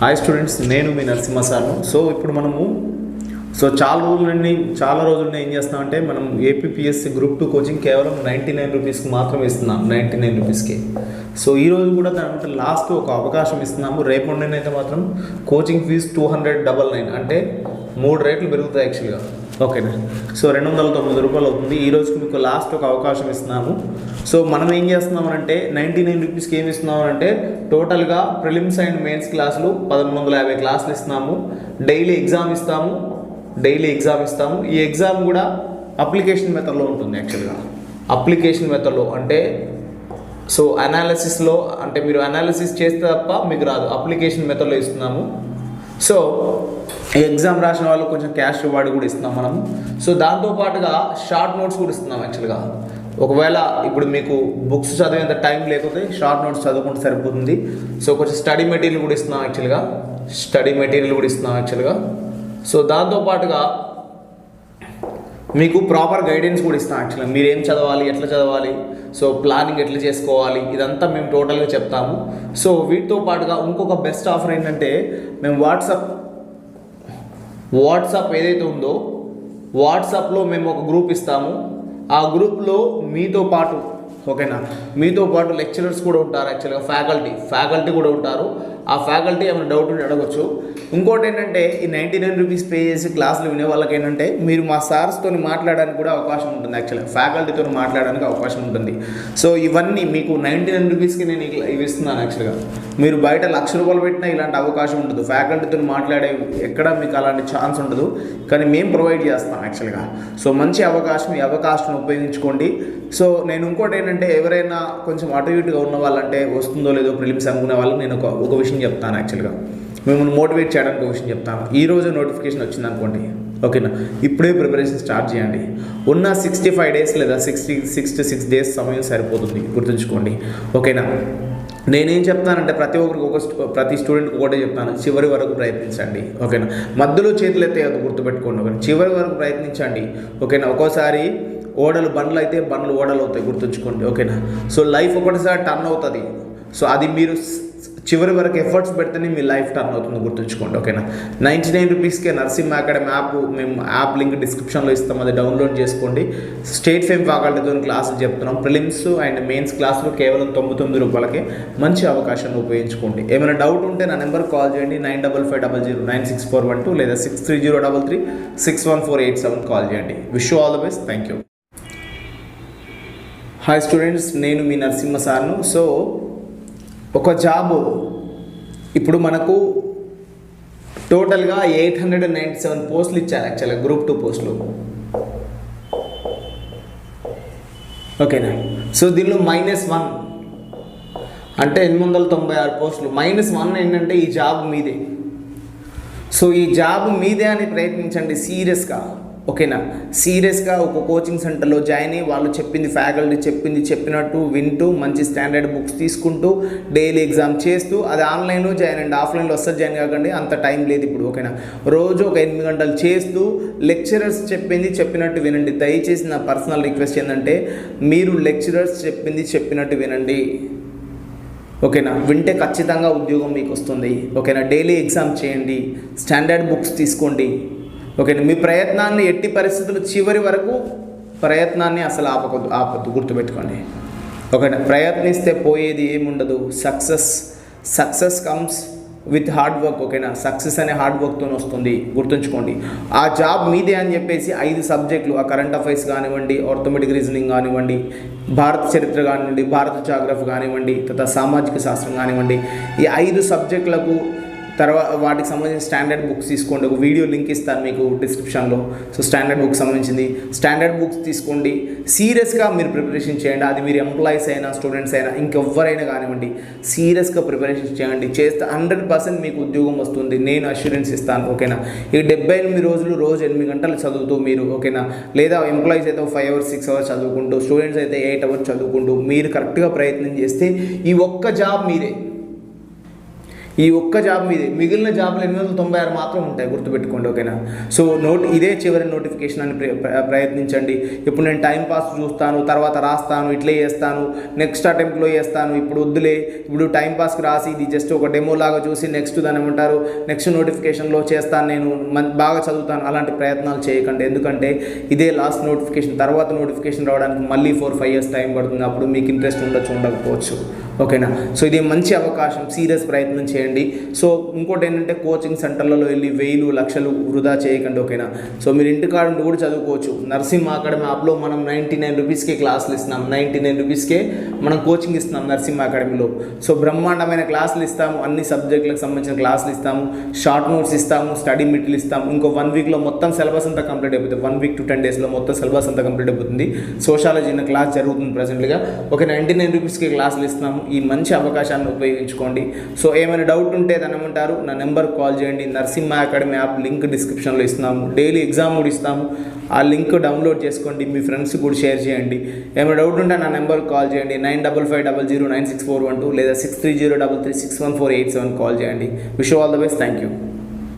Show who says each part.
Speaker 1: Hi students నేను మీ నరసింహ సార్ను. సో ఇప్పుడు మనము సో చాలా రోజుల నుండి చాలా రోజుల నుండి ఏం చేస్తున్నామంటే మనం ఏపీపీఎస్సీ గ్రూప్ టూ కోచింగ్ కేవలం నైంటీ నైన్ రూపీస్కి మాత్రమే ఇస్తున్నాం నైంటీ నైన్ రూపీస్కి సో ఈ రోజు కూడా దాంట్లో లాస్ట్ ఒక అవకాశం ఇస్తున్నాము. రేపు అయితే మాత్రం coaching fees two hundred double nine అంటే మూడు రేట్లు పెరుగుతాయి యాక్చువల్గా ఓకేనా సో రెండు వందల తొమ్మిది రూపాయలు అవుతుంది. ఈ రోజుకి మీకు లాస్ట్ ఒక అవకాశం ఇస్తున్నాము. సో మనం ఏం చేస్తున్నామంటే నైంటీ నైన్ రూపీస్కి ఏమి ఇస్తున్నామంటే టోటల్గా ప్రిలిమ్స్ అండ్ మెయిన్స్ క్లాసులు పదమూడు వందల యాభై క్లాసులు ఇస్తున్నాము. డైలీ ఎగ్జామ్ ఇస్తాము. డైలీ ఎగ్జామ్ ఇస్తాము. ఈ ఎగ్జామ్ కూడా అప్లికేషన్ మెథడ్లో ఉంటుంది యాక్చువల్గా అప్లికేషన్ మెథడ్లో అంటే సో అనాలిసిస్లో అంటే మీరు అనాలిసిస్ చేస్తే తప్ప మీకు రాదు. అప్లికేషన్ మెథడ్లో ఇస్తున్నాము. సో ఎగ్జామ్ రాసిన వాళ్ళు కొంచెం క్యాష్ రివార్డ్ కూడా ఇస్తున్నాం మనం సో దాంతోపాటుగా షార్ట్ నోట్స్ కూడా ఇస్తున్నాం యాక్చువల్గా. ఒకవేళ ఇప్పుడు మీకు బుక్స్ చదివేంత టైం లేకపోతే షార్ట్ నోట్స్ చదువుకుంటే సరిపోతుంది. సో కొంచెం స్టడీ మెటీరియల్ కూడా ఇస్తున్నాం యాక్చువల్గా. స్టడీ మెటీరియల్ కూడా ఇస్తున్నాం యాక్చువల్గా. సో దాంతోపాటుగా మీకు ప్రాపర్ గైడెన్స్ కూడా ఇస్తాం యాక్చువల్గా. మీరు ఏం చదవాలి ఎట్లా చదవాలి సో ప్లానింగ్ ఎట్లా చేసుకోవాలి ఇదంతా మేము టోటల్గా చెప్తాము. సో వీటితో పాటుగా ఇంకొక బెస్ట్ ఆఫర్ ఏంటంటే మేము వాట్సాప్ వాట్సాప్ ఏదైతే ఉందో వాట్సాప్లో మేము ఒక గ్రూప్ ఇస్తాము. ఆ గ్రూప్లో మీతో పాటు ఓకేనా? మీతో పాటు లెక్చరర్స్ కూడా ఉంటారు యాక్చువల్గా ఫ్యాకల్టీ. ఫ్యాకల్టీ కూడా ఉంటారు. ఆ ఫ్యాకల్టీ ఏమైనా డౌట్ ఉంటే అడగచ్చు. ఇంకోటి ఏంటంటే ఈ నైంటీ నైన్ రూపీస్ పే చేసి క్లాసులు వినే వాళ్ళకి ఏంటంటే మీరు మా సార్స్తో మాట్లాడడానికి కూడా అవకాశం ఉంటుంది యాక్చువల్గా ఫ్యాకల్టీతో మాట్లాడడానికి అవకాశం ఉంటుంది. సో ఇవన్నీ మీకు నైంటీ నైన్ రూపీస్కి నేను ఇవి ఇస్తున్నాను యాక్చువల్గా మీరు బయట లక్ష రూపాయలు పెట్టినా ఇలాంటి అవకాశం ఉండదు. ఫ్యాకల్టీతో మాట్లాడే ఎక్కడ మీకు అలాంటి ఛాన్స్ ఉండదు. కానీ మేము ప్రొవైడ్ చేస్తాం యాక్చువల్గా సో మంచి అవకాశం ఈ అవకాశం ఉపయోగించుకోండి. సో నేను ఇంకోటి ఏంటంటే ఎవరైనా కొంచెం అటు ఇటుగా ఉన్న వాళ్ళంటే వస్తుందో లేదో ప్రిలిమ్స్ అనుకునే వాళ్ళకి నేను ఒక ఒక విషయం చెప్తాను యాక్చువల్గా మిమ్మల్ని మోటివేట్ చేయడానికి ఒక విషయం చెప్తాను. ఈ రోజు నోటిఫికేషన్ వచ్చింది అనుకోండి. ఓకేనా ఇప్పుడే ప్రిపరేషన్ స్టార్ట్ చేయండి. ఉన్న సిక్స్టీ ఫైవ్ డేస్ లేదా సిక్స్టీ సిక్స్టీ సిక్స్ డేస్ సమయం సరిపోతుంది. గుర్తుంచుకోండి. ఓకేనా నేనేం చెప్తానంటే ప్రతి ఒక్కరికి ఒక ప్రతి స్టూడెంట్కి ఒకటే చెప్తాను. చివరి వరకు ప్రయత్నించండి. ఓకేనా మధ్యలో చేతులు ఎత్తే అది గుర్తుపెట్టుకోండి. ఓకేనా చివరి వరకు ప్రయత్నించండి. ఓకేనా ఒక్కోసారి ఓడలు బండ్లు అయితే బండ్లు ఓడలు అవుతాయి గుర్తుంచుకోండి. ఓకేనా? సో లైఫ్ ఒకటిసారి టర్న్ అవుతుంది. సో అది మీరు చివరి వరకు ఎఫర్ట్స్ పెడితేనే మీ లైఫ్ టర్న్ అవుతుంది గుర్తుంచుకోండి. ఓకేనా? నైంటీ నైన్ రూపీస్కే నరసింహ అకాడమీ యాప్ మేము యాప్ లింక్ డిస్క్రిప్షన్లో ఇస్తాం అది డౌన్లోడ్ చేసుకోండి. స్టేట్ ఫేమ్ ఫ్యాకల్టీతో క్లాసులు చెప్తున్నాం. ప్రిలిమ్స్ అండ్ మెయిన్స్ క్లాసులు కేవలం తొమ్మిది తొమ్మిది రూపాయలకే మంచి అవకాశాన్ని ఉపయోగించుకోండి. ఏమైనా డౌట్ ఉంటే నా నెంబర్ కాల్ చేయండి. Nine double five double zero nine six four one two లేదా six three zero double three six one four eight seven call చేయండి. Wish all the best. Thank you. Hi students నేను మీ నరసింహ సార్ను. So ఒక job. ఇప్పుడు మనకు టోటల్గా eight hundred and ninety seven పోస్టులు ఇచ్చారు యాక్చువల్గా గ్రూప్ టూ పోస్టులు. ఓకేనా సో దీనిలో మైనస్ వన్ అంటే ఎనిమిది వందల తొంభై ఆరు పోస్టులు. మైనస్ వన్ ఏంటంటే ఈ జాబ్ మీదే. సో ఈ జాబ్ మీదే అని ప్రయత్నించండి సీరియస్గా ఓకేనా? సీరియస్గా ఒక కోచింగ్ సెంటర్లో జాయిన్ అయ్యి వాళ్ళు చెప్పింది ఫ్యాకల్టీ చెప్పింది చెప్పినట్టు వింటూ మంచి స్టాండర్డ్ బుక్స్ తీసుకుంటూ డైలీ ఎగ్జామ్ చేస్తూ అది ఆన్లైన్లో జాయిన్ అండి ఆఫ్లైన్లో వస్తే జాయిన్ కాకండి. అంత టైం లేదు ఇప్పుడు ఓకేనా? రోజు ఒక ఎనిమిది గంటలు చేస్తూ లెక్చరర్స్ చెప్పింది చెప్పినట్టు వినండి. దయచేసి నా పర్సనల్ రిక్వెస్ట్ ఏంటంటే మీరు లెక్చరర్స్ చెప్పింది చెప్పినట్టు వినండి. ఓకేనా? వింటే ఖచ్చితంగా ఉద్యోగం మీకు వస్తుంది. ఓకేనా? డైలీ ఎగ్జామ్ చేయండి. స్టాండర్డ్ బుక్స్ తీసుకోండి. ఓకే మీ ప్రయత్నాన్ని ఎట్టి పరిస్థితులు చివరి వరకు ప్రయత్నాన్ని అసలు ఆపకొద్దు ఆపొద్దు గుర్తుపెట్టుకోండి. ఓకేనా ప్రయత్నిస్తే పోయేది ఏముండదు. Success success comes with hard work ఓకేనా సక్సెస్ అనే హార్డ్ వర్క్తో వస్తుంది. గుర్తుంచుకోండి. ఆ జాబ్ మీదే అని చెప్పేసి ఐదు సబ్జెక్టులు ఆ కరెంట్ అఫైర్స్ కానివ్వండి ఆర్థోమెటిక్ రీజనింగ్ కానివ్వండి భారత చరిత్ర కానివ్వండి భారత జాగ్రఫీ కానివ్వండి తర్వాత సామాజిక శాస్త్రం కానివ్వండి ఈ ఐదు సబ్జెక్టులకు తర్వాత వాటికి సంబంధించిన స్టాండర్డ్ బుక్స్ తీసుకోండి. ఒక వీడియో లింక్ ఇస్తాను మీకు డిస్క్రిప్షన్లో. సో స్టాండర్డ్ బుక్స్ సంబంధించింది. స్టాండర్డ్ బుక్స్ తీసుకోండి. సీరియస్గా మీరు ప్రిపరేషన్ చేయండి. అది మీరు ఎంప్లాయీస్ అయినా స్టూడెంట్స్ అయినా ఇంకెవ్వరైనా కానివ్వండి సీరియస్గా ప్రిపరేషన్ చేయండి. చేస్తే హండ్రెడ్ పర్సెంట్ మీకు ఉద్యోగం వస్తుంది. నేను అష్యూరెన్స్ ఇస్తాను. ఓకేనా? ఈ డెబ్బై ఎనిమిది రోజులు రోజు ఎనిమిది గంటలు చదువుతూ మీరు ఓకేనా? లేదా ఎంప్లాయీస్ అయితే ఫైవ్ అవర్స్ సిక్స్ అవర్స్ చదువుకుంటూ స్టూడెంట్స్ అయితే ఎయిట్ అవర్స్ చదువుకుంటూ మీరు కరెక్ట్గా ప్రయత్నం చేస్తే ఈ ఒక్క జాబ్ మీరే. ఈ ఒక్క జాబ్ మీదే మిగిలిన జాబ్లు ఎనిమిది వందల తొంభై ఆరు మాత్రం ఉంటాయి గుర్తుపెట్టుకోండి ఓకేనా? సో నోట్ ఇదే చివరి నోటిఫికేషన్ అని ప్ర- ప్రయత్నించండి. ఇప్పుడు నేను టైం పాస్ చూస్తాను తర్వాత రాస్తాను ఇట్లే చేస్తాను నెక్స్ట్ అటెంప్ట్లో చేస్తాను ఇప్పుడు వద్దులే ఇప్పుడు టైం పాస్కి రాసి ఇది జస్ట్ ఒక డెమో లాగా చూసి నెక్స్ట్ దాని ఏమంటారు నెక్స్ట్ నోటిఫికేషన్లో చేస్తాను నేను బాగా చదువుతాను అలాంటి ప్రయత్నాలు చేయకండి. ఎందుకంటే ఇదే లాస్ట్ నోటిఫికేషన్ తర్వాత నోటిఫికేషన్ రావడానికి మళ్ళీ ఫోర్ ఫైవ్ ఇయర్స్ టైం పడుతుంది అప్పుడు మీకు ఇంట్రెస్ట్ ఉండొచ్చు ఉండకపోవచ్చు ఓకేనా? సో ఇది మంచి అవకాశం సీరియస్ ప్రయత్నం చేయండి. సో ఇంకోటి ఏంటంటే కోచింగ్ సెంటర్లలో వెళ్ళి వెయ్యిలు లక్షలు వృధా చేయకండి ఓకేనా? సో మీరు ఇంటికాడ నుండి కూడా చదువుకోవచ్చు. నర్సింహ అకాడమీ యాప్లో మనం నైంటీ నైన్ రూపీస్కే క్లాసులు ఇస్తున్నాం. నైంటీ నైన్ రూపీస్కే మనం కోచింగ్ ఇస్తున్నాం నర్సింహ అకాడమీలో. సో బ్రహ్మాండమైన క్లాసులు ఇస్తాము. అన్ని సబ్జెక్టులకు సంబంధించిన క్లాసులు ఇస్తాము. షార్ట్ నోట్స్ ఇస్తాము. స్టడీ మెటీరియల్ ఇస్తాము. ఇంకో వన్ వీక్లో మొత్తం సిలబస్ అంతా కంప్లీట్ అయిపోతుంది. వన్ వీక్ టు టెన్ డేస్లో మొత్తం సిలబస్ అంతా కంప్లీట్ అయిపోతుంది. సోషాలజీ క్లాస్ జరుగుతుంది ప్రజెంట్గా ఒక నైంటీ నైన్ రూపీస్కి క్లాసులు ఇస్తున్నాము. ఈ మంచి అవకాశాన్ని ఉపయోగించుకోండి. సో ఏమైనా డౌట్ డౌట్ ఉంటే తనమంటారు నా నెంబర్ కాల్ చేయండి. నర్సింహ అకాడమీ యాప్ లింక్ డిస్క్రిప్షన్లో ఇస్తున్నాము. డైలీ ఎగ్జామ్ కూడా ఇస్తాము. ఆ లింక్ డౌన్లోడ్ చేసుకోండి. మీ ఫ్రెండ్స్ కూడా షేర్ చేయండి. ఏమైనా డౌట్ ఉంటే నా నెంబర్ కాల్ చేయండి. Nine double five double zero nine six four one two లేదా six three zero double three six one four eight seven call చేయండి. Wish all the best thank you